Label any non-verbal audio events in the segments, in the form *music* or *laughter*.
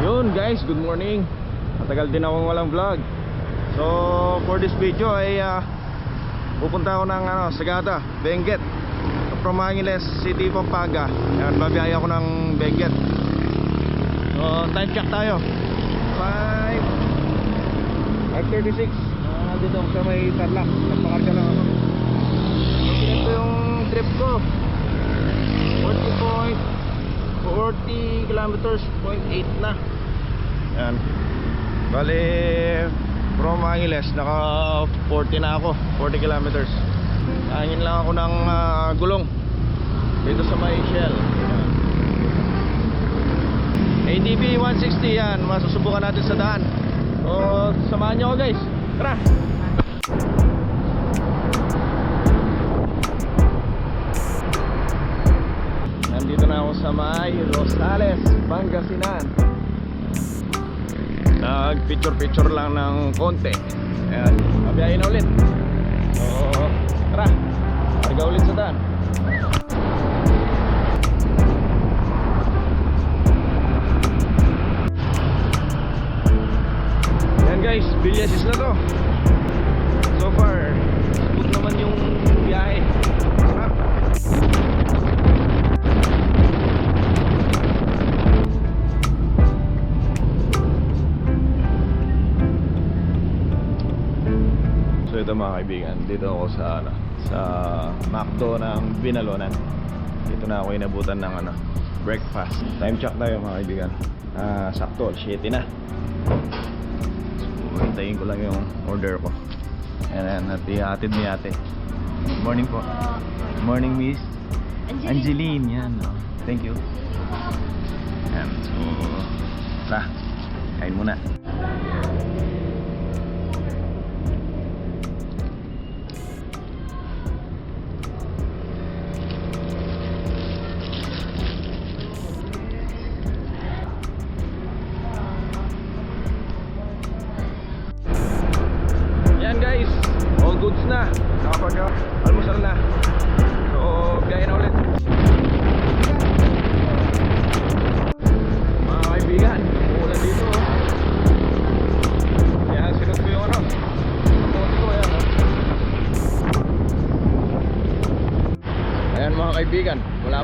Yun guys, good morning. Matagal din akong walang vlog. So for this video ay ah, Pupunta ako ng ano, Sagada, Benguet. From Angeles City, Pampanga. Yan, babiyaya ako ng Benguet. So time check tayo. 5 5.36 uh, Dito ako sa may Tarlac. Nagpakarga lang ako. Ito yung trip ko. 40 point 40 kilometers 0.8 na. Yan. Bali from Angeles naka 40 na ako 40 kilometers. Hangin lang ako ng ah, gulong dito sa may Shell. ADB 160 yan. Masusubukan natin sa daan. So samahan nyo ako guys. Tara Nandito na ako sa may Rosales, Pangasinan. Nag picture picture lang ng konti. Ayan, mabiyahin na ulit. So, tara Karga ulit sa daan. Yan guys, Villasis na to ito mga kaibigan, dito ako sa ano, sa McDo ng Binalonan. Dito na ako inabutan ng ano, breakfast. Time check tayo mga kaibigan. Ah, sakto, 7 na. So, hintayin ko lang yung order ko. Ayan, at ihatid ni ate. Morning po. Morning, miss. Angeline, yan. oh. Thank you. Ayan, so, tara, kain muna.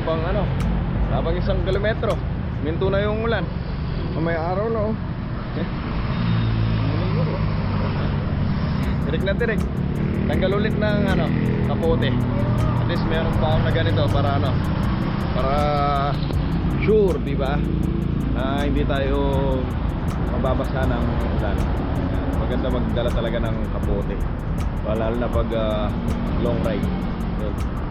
Pang ano, wala pang isang kilometro. Minto na yung ulan. Mamaya araw na *laughs* oh. Tirik na tirik. Tanggal ulit ng ano, kapote. At least meron pa ako na ganito para ano, para sure, di ba? Na hindi tayo mababasa ng ulan. Maganda magdala talaga ng kapote. Lalo na pag ah, long ride. Yun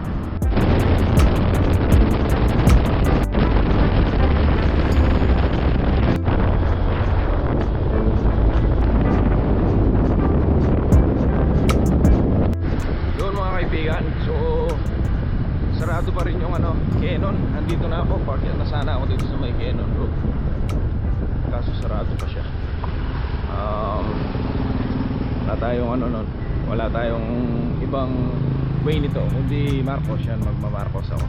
sarado pa rin yung ano, Canon. Nandito na ako, park na sana ako dito sa may Canon Road. Kaso sarado pa siya. Um, wala tayong ano nun, wala tayong ibang way nito, kundi Marcos yan, magma-Marcos ako.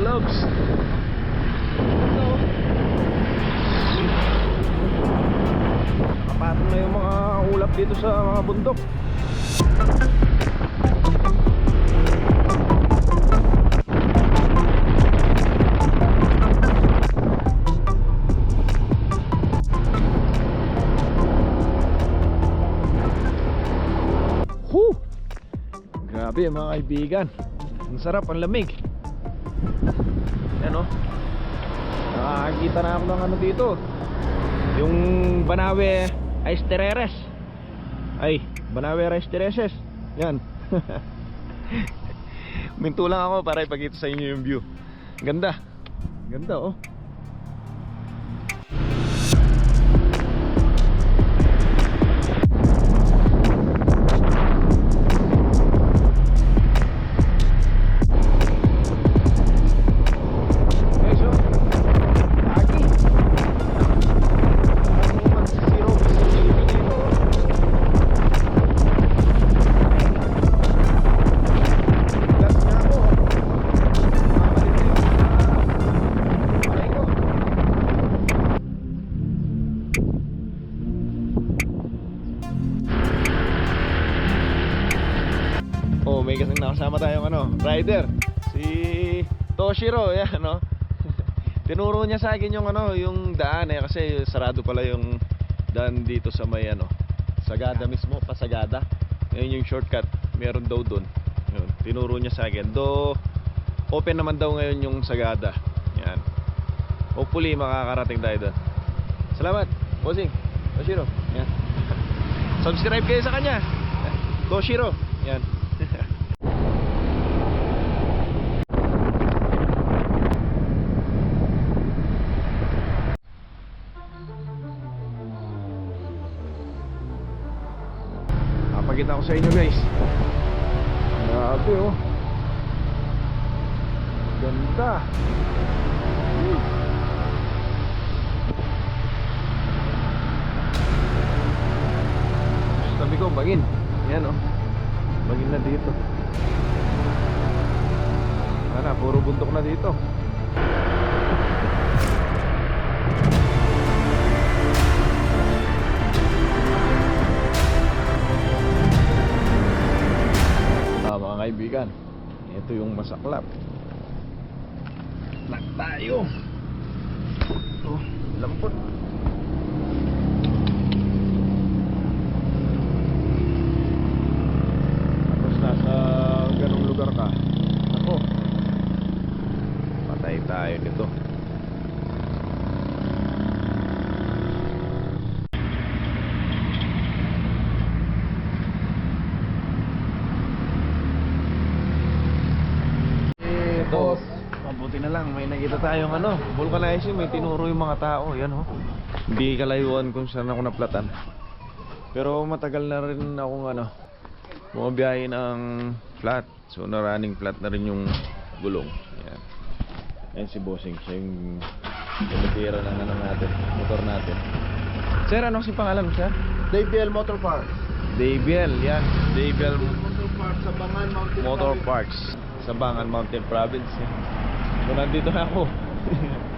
gloves. So, kapatong na yung mga ulap dito sa mga bundok. Whew! Grabe mga kaibigan. Ang sarap, ang lamig. Ano? Nakakakita na ako ng ano dito. Yung Banawe Aistereres. Ay, Banawe Aistereses. Yan. *laughs* Minto lang ako para ipakita sa inyo yung view. Ganda. Ganda oh. Oh, may kasing nakasama tayong ano, rider. Si Toshiro, yan, no? *laughs* Tinuro niya sa akin yung ano, yung daan eh kasi sarado pala yung daan dito sa may ano, Sagada mismo, Pasagada. Ngayon yung shortcut, meron daw doon. Yun, tinuro niya sa akin. Do open naman daw ngayon yung Sagada. Yan. Hopefully makakarating tayo doon. Salamat, bossing. Toshiro. Yan. *laughs* Subscribe kayo sa kanya. Toshiro. Yan. Papakita ko sa inyo guys. Grabe oh. Ganda. Hmm. Sabi ko, bagin. Yan oh. Bagin na dito. Sana, puro buntok na dito. Ah, mga kaibigan, ito yung masaklap. Nak tayo. Oh, lambot. Tapos nasa ganong lugar ka. Ako. Patay tayo nito. Eh, boss. Mabuti na lang, may nakita tayong ano, vulcanizing, may tinuro yung mga tao, yan oh. Hindi kalayuan kung saan ako naplatan. Pero matagal na rin akong ano, bumabiyahe ng flat. So na-running flat na rin yung gulong. Yan. Yan si Bossing, siya yung tumitira ng ano natin, motor natin. Sir, ano si pangalan mo, sir? Motor Parts. Daybell, yan. Daybell Motor Parts sa Bangan Mountain Motor Province. Parks sa Bangan Mountain Province. eh. So nandito na ako.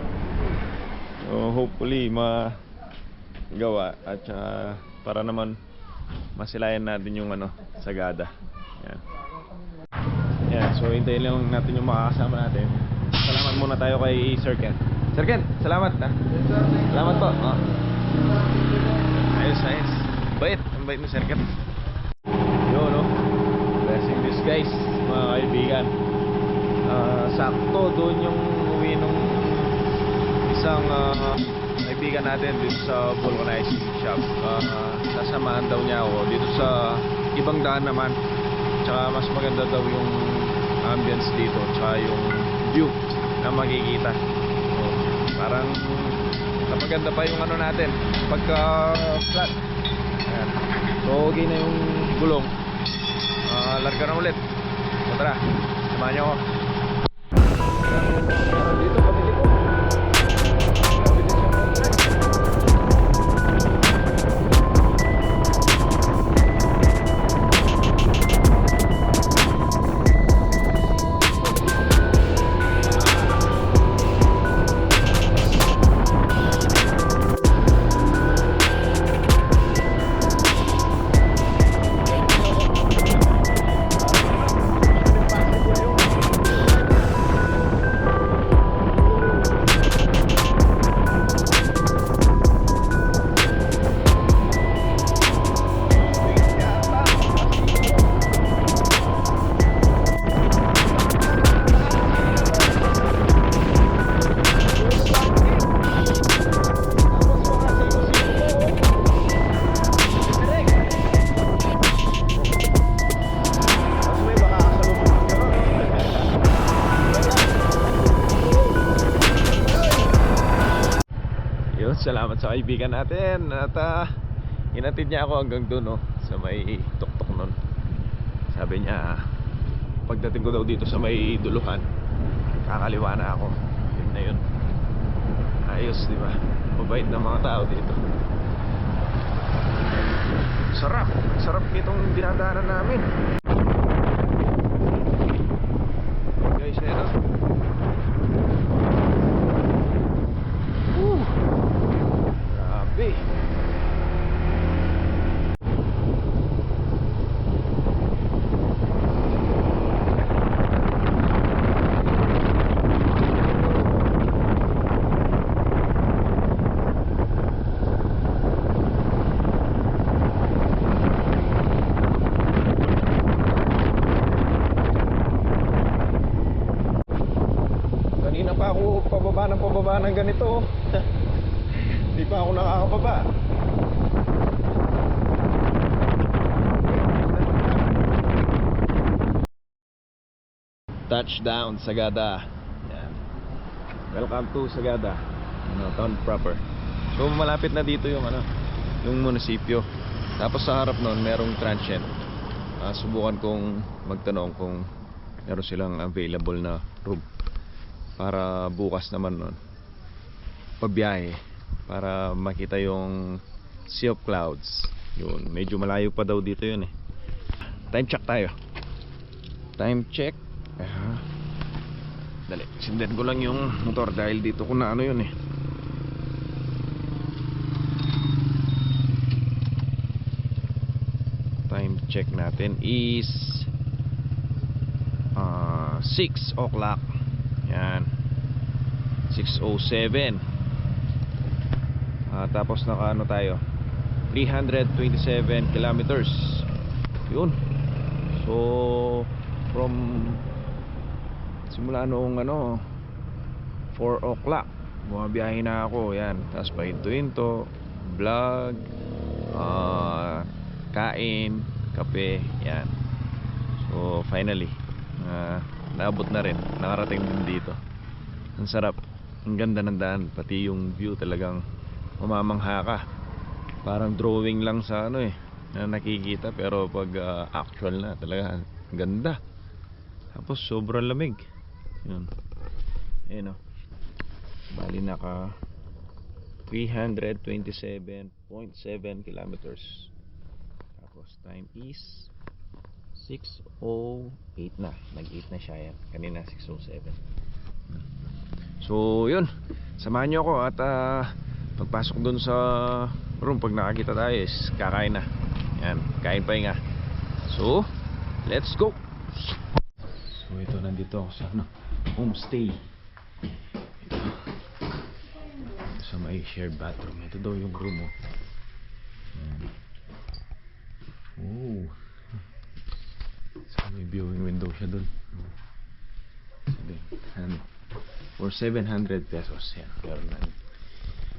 *laughs* so hopefully magawa at saka para naman masilayan natin yung ano, Sagada. Yan. Yan, so hintayin lang natin yung makakasama natin. Salamat muna tayo kay Sir Ken. Sir Ken, salamat ha. Thank you. Salamat po. Oh. Ayos, ayos. Bait, ang bait ni Sir Ken. Yun, no? Blessing this guys, mga kaibigan. Ah, sakto doon yung uwi nung isang ah, kaibigan natin dito sa vulcanizing shop. Ah, sasamahan daw niya ako dito sa ibang daan naman. Tsaka mas maganda daw yung ambience dito. Tsaka yung view na makikita. So, parang mas maganda pa yung ano natin pagka flat. Ayan. So, okay na yung gulong. Ah, larga na ulit. Tara, samahan niyo ako. Dito, sa kaibigan natin at ah, inatid niya ako hanggang doon oh, sa may tuktok nun. Sabi niya, pagdating ko daw dito sa may duluhan, kakaliwa na ako. Yun na yun. Ayos, di ba? Mabait ng mga tao dito. Sarap. Sarap itong dinadaanan namin. Guys, ayan o. Woo! Grabe. Kanina pa ako pababa ng pababa ng ganito. *laughs* Hindi pa ako nakakababa. Touchdown, Sagada. Yan. Welcome to Sagada. Ano, town proper. So malapit na dito yung ano, yung munisipyo. Tapos sa harap noon merong transient. Ah, subukan kong magtanong kung meron silang available na room para bukas naman nun. Pabiyahe para makita yung Sea of Clouds. Yun, medyo malayo pa daw dito yun eh. Time check tayo. Time check. Ah. dali, sindan ko lang yung motor dahil dito ko na ano yun eh. Time check natin is ah 6 o'clock yan. 607 Ah, tapos naka ano tayo 327 kilometers. Yun. So from simula noong ano 4 o'clock bumabiyahe na ako. Yan. Tapos pahinto-hinto vlog ah, kain kape. Yan. So finally ah, naabot na rin. Nakarating din dito. Ang sarap. Ang ganda ng daan. Pati yung view talagang mamamangha ka. Parang drawing lang sa ano eh na nakikita. Pero pag ah, actual na talaga ganda. Tapos sobrang lamig. Yun. Ayun o bali naka 327.7 kilometers. Tapos time is 6.08 na. Nag 8 na siya. Yan kanina 6.07 So yun. Samahan nyo ako at ah, Pagpasok dun sa room Pag nakakita tayo is kakain na. Yan, kain pa nga So, let's go! So ito nandito ako sa ano, homestay. Ito sa may shared bathroom. Ito daw yung room oh. Yan. Oh So may viewing window siya dun Sige, ano for 700 pesos yan meron na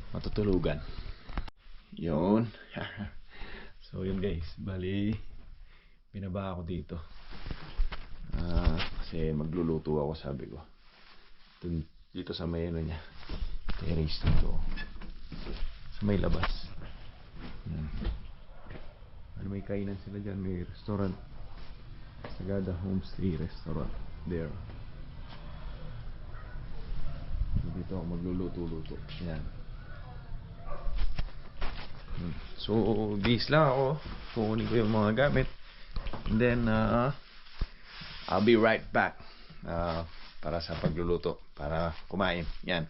matutulugan. Yun. *laughs* So yun guys bali binaba ako dito. Ah, kasi magluluto ako sabi ko. Dun, dito sa may ano niya terrace dito sa may labas. Yan. ano may kainan sila dyan? May restaurant. Sagada Homestay Restaurant. There Ako magluluto-luto. Yan. Hmm. So, bis lang ako. Kukunin ko yung mga gamit. And then, uh, I'll be right back. Uh, para sa pagluluto. Para kumain. Yan.